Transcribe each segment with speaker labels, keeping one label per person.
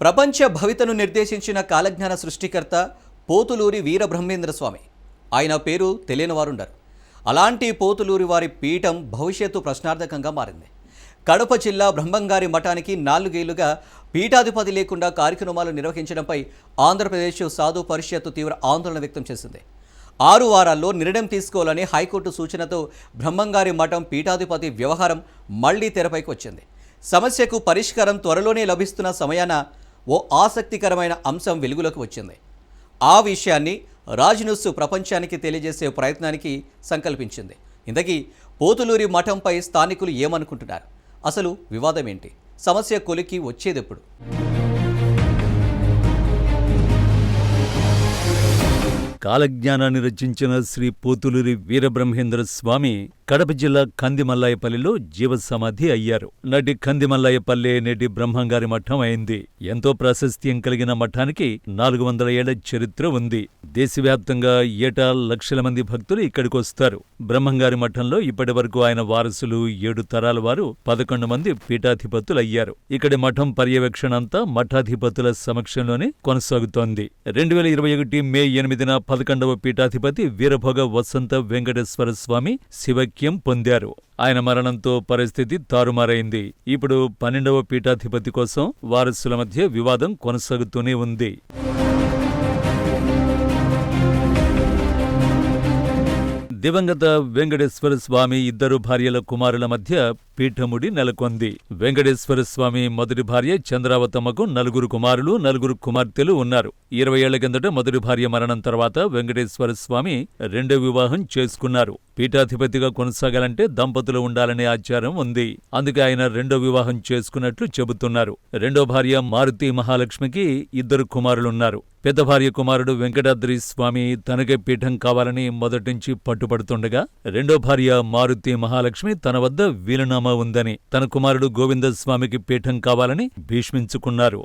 Speaker 1: ప్రపంచ భవితను నిర్దేశించిన కాలజ్ఞాన సృష్టికర్త పోతులూరి వీరబ్రహ్మేంద్ర స్వామి. ఆయన పేరు తెలియని వారుండరు అలాంటి పోతులూరి వారి పీఠం భవిష్యత్తు ప్రశ్నార్థకంగా మారింది. కడప జిల్లా బ్రహ్మంగారి మఠానికి నాలుగేళ్ళుగా పీఠాధిపతి లేకుండా కార్యక్రమాలు నిర్వహించడంపై ఆంధ్రప్రదేశ్ సాధు పరిషత్తు తీవ్ర ఆందోళన వ్యక్తం చేసింది. ఆరు వారాల్లో నిర్ణయం తీసుకోవాలని హైకోర్టు సూచనతో బ్రహ్మంగారి మఠం పీఠాధిపతి వ్యవహారం మళ్ళీ తెరపైకి వచ్చింది. సమస్యకు పరిష్కారం త్వరలోనే లభిస్తున్న సమయాన ఓ ఆసక్తికరమైన అంశం వెలుగులోకి వచ్చింది. ఆ విషయాన్ని రాజ్ న్యూస్ ప్రపంచానికి తెలియజేసే ప్రయత్నానికి సంకల్పించింది. ఇంతకీ పోతులూరి మఠంపై స్థానికులు ఏమనుకుంటున్నారు? అసలు వివాదం ఏంటి సమస్య కొలికి వచ్చేదెప్పుడు?
Speaker 2: కాలజ్ఞానాన్ని రచించిన శ్రీ పోతులూరి వీరబ్రహ్మేంద్ర స్వామి కడప జిల్లా కందిమల్లాయపల్లిలో జీవసమాధి అయ్యారు. నటి కందిమల్లాయపల్లె నేటి బ్రహ్మంగారి మఠం అయింది. ఎంతో ప్రాశస్త్యం కలిగిన మఠానికి నాలుగు వందల ఏళ్ళ చరిత్ర ఉంది. దేశవ్యాప్తంగా ఏటా లక్షల మంది భక్తులు ఇక్కడికొస్తారు బ్రహ్మంగారి మఠంలో ఇప్పటి వరకు ఆయన వారసులు ఏడు తరాల వారు పదకొండు మంది పీఠాధిపతులు అయ్యారు. ఇక్కడి మఠం పర్యవేక్షణ అంతా మఠాధిపతుల సమక్షంలోనే కొనసాగుతోంది. రెండు వేల ఇరవై ఒకటి మే ఎనిమిదిన పదకొండవ పీఠాధిపతి వీరభోగ వసంత వెంకటేశ్వర స్వామి శివ ఆధిక్యం పొందారు. ఆయన మరణంతో పరిస్థితి తారుమారైంది. ఇప్పుడు పన్నెండవ పీఠాధిపతి కోసం వారసుల మధ్య వివాదం కొనసాగుతూనే ఉంది. దివంగత వెంకటేశ్వర స్వామి ఇద్దరు భార్యల కుమారుల మధ్య పీఠముడి నెలకొంది. వెంకటేశ్వర స్వామి మొదటి భార్య చంద్రావతమ్మకు నలుగురు కుమారులు నలుగురు కుమార్తెలు ఉన్నారు. ఇరవై ఏళ్ళ కిందట మొదటి భార్య మరణం తర్వాత వెంకటేశ్వర స్వామి రెండో వివాహం చేసుకున్నారు. పీఠాధిపతిగా కొనసాగాలంటే దంపతులు ఉండాలనే ఆచారం ఉంది. అందుకే ఆయన రెండో వివాహం చేసుకున్నట్లు చెబుతున్నారు. రెండో భార్య మారుతి మహాలక్ష్మికి ఇద్దరు కుమారులున్నారు. పెద్ద భార్య కుమారుడు వెంకటాద్రి స్వామి తనకే పీఠం కావాలని మొదటించి పట్టుపడుతుండగా రెండో భార్య మారుతి మహాలక్ష్మి తన వద్ద వీలునామా ఉందని తన కుమారుడు గోవింద స్వామికి పీఠం కావాలని భీష్మించుకున్నారు.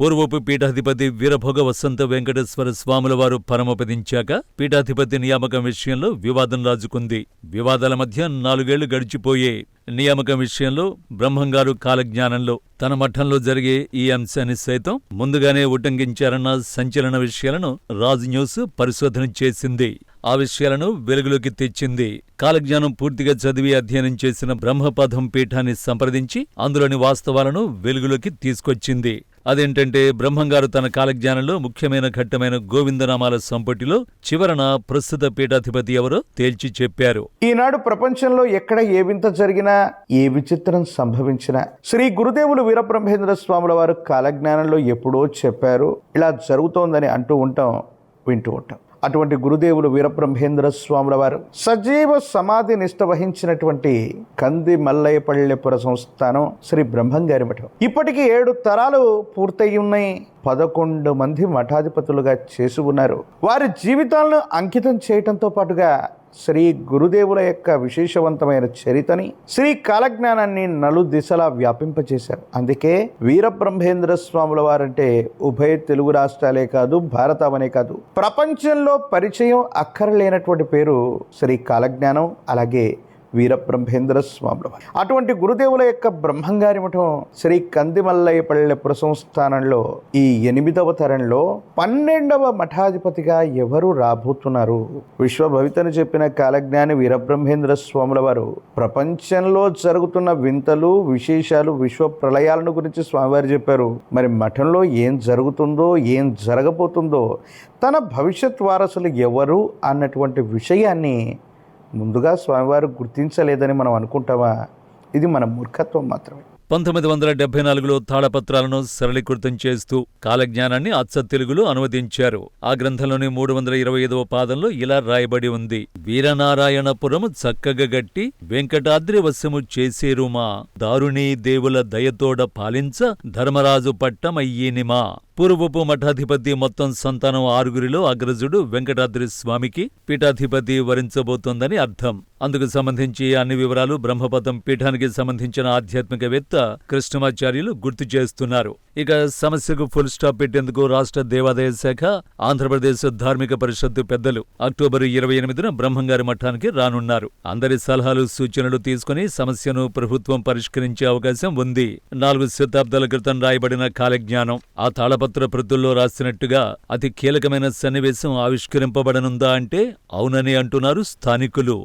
Speaker 2: పూర్వపు పీఠాధిపతి వీరభోగ వసంత వెంకటేశ్వర స్వాముల వారు పరమపదించాక పీఠాధిపతి నియామకం విషయంలో వివాదం రాజుకుంది. వివాదాల మధ్య నాలుగేళ్ళు గడిచిపోయే నియామకం విషయంలో బ్రహ్మంగారు కాలజ్ఞానంలో తన మఠంలో జరిగే ఈ అంశాన్ని సైతం ముందుగానే ఉటంకించారన్న సంచలన విషయాలను రాజ్ న్యూస్ పరిశోధన చేసింది. ఆ విషయాలను వెలుగులోకి తెచ్చింది. కాలజ్ఞానం పూర్తిగా చదివి అధ్యయనం చేసిన బ్రహ్మపథం పీఠాన్ని సంప్రదించి అందులోని వాస్తవాలను వెలుగులోకి తీసుకొచ్చింది. అదేంటంటే బ్రహ్మంగారు తన కాలజ్ఞానంలో ముఖ్యమైన ఘట్టమైన గోవిందనామాల సంపుటిలో చివరన ప్రస్తుత పీఠాధిపతి ఎవరో తేల్చి చెప్పారు.
Speaker 3: ఈనాడు ప్రపంచంలో ఎక్కడ ఏ వింత జరిగినా ఏ విచిత్రం సంభవించినా శ్రీ గురుదేవులు వీరబ్రహ్మేంద్ర స్వాముల వారు కాలజ్ఞానంలో ఎప్పుడో చెప్పారు ఇలా జరుగుతోందని అంటూ ఉంటాం వింటూ ఉంటాం. అటువంటి గురుదేవులు వీరబ్రహ్మేంద్ర స్వాముల వారు సజీవ సమాధి నిష్ట వహించినటువంటి కంది మల్లయ్యపల్లెపుర సంస్థానం శ్రీ బ్రహ్మంగారి మఠం. ఇప్పటికి ఏడు తరాలు పూర్తయి ఉన్నాయి పదకొండు మంది మఠాధిపతులుగా చేసి ఉన్నారు వారి జీవితాలను అంకితం చేయటంతో పాటుగా శ్రీ గురుదేవుల యొక్క విశేషవంతమైన చరితని శ్రీ కాలజ్ఞానాన్ని నలు దిశలా వ్యాపింపచేశారు. అందుకే వీరబ్రహ్మేంద్ర స్వాముల వారంటే ఉభయ తెలుగు రాష్ట్రాలే కాదు భారతమనే కాదు ప్రపంచంలో పరిచయం అక్కరలేనటువంటి పేరు శ్రీ కాలజ్ఞానం అలాగే వీరబ్రహ్మేంద్ర స్వాముల వారు. అటువంటి గురుదేవుల యొక్క బ్రహ్మంగారి మఠం శ్రీ కందిమల్లయ్యపల్లె ప్రసంస్థానంలో ఈ ఎనిమిదవ తరంలో పన్నెండవ మఠాధిపతిగా ఎవరు రాబోతున్నారు? విశ్వభవితను చెప్పిన కాలజ్ఞాని వీరబ్రహ్మేంద్ర స్వాముల వారు ప్రపంచంలో జరుగుతున్న వింతలు విశేషాలు విశ్వ ప్రళయాలను గురించి స్వామివారు చెప్పారు. మరి మఠంలో ఏం జరుగుతుందో ఏం జరగబోతుందో తన భవిష్యత్ వారసులు ఎవరు అన్నటువంటి విషయాన్ని ముందుగా స్వామివారు గుర్తించలేదని మనం అనుకుంటామా? ఇది మన మూర్ఖత్వం మాత్రమే.
Speaker 2: పంతొమ్మిది వందల డెబ్బై నాలుగులో తాళపత్రాలను సరళీకృతం చేస్తూ కాలజ్ఞానాన్ని అచ్చ తెలుగులో అనువదించారు. ఆ గ్రంథంలోని మూడు వందల ఇరవై ఐదవ పాదంలో ఇలా రాయబడి ఉంది. వీరనారాయణపురం చక్కగా గట్టి వెంకటాద్రి వశము చేసేరుమా దారుణీ దేవుల దయతోడ పాలించ ధర్మరాజు పట్టమయ్యేనిమా. పూర్వపు మఠాధిపతి మొత్తం సంతానం ఆరుగురిలో అగ్రజుడు వెంకటాద్రి స్వామికి పీఠాధిపతి వరించబోతోందని అర్థం. అందుకు సంబంధించి అన్ని వివరాలు బ్రహ్మపదం పీఠానికి సంబంధించిన ఆధ్యాత్మికవేత్త కృష్ణమాచార్యులు గుర్తు చేస్తున్నారు. ఇక సమస్యకు ఫుల్ స్టాప్ పెట్టేందుకు రాష్ట్ర దేవాదాయ శాఖ ఆంధ్రప్రదేశ్ ధార్మిక పరిషత్తు పెద్దలు అక్టోబర్ ఇరవై ఎనిమిదిన బ్రహ్మంగారి మఠానికి రానున్నారు. అందరి సలహాలు సూచనలు తీసుకుని సమస్యను ప్రభుత్వం పరిష్కరించే అవకాశం ఉంది. నాలుగు శతాబ్దాల క్రితం రాయబడిన కాలజ్ఞానం ఆ తాళపత్ర ప్రతుల్లో రాసినట్టుగా అతి కీలకమైన సన్నివేశం ఆవిష్కరింపబడనుందా అంటే అవునని అంటున్నారు స్థానికులు.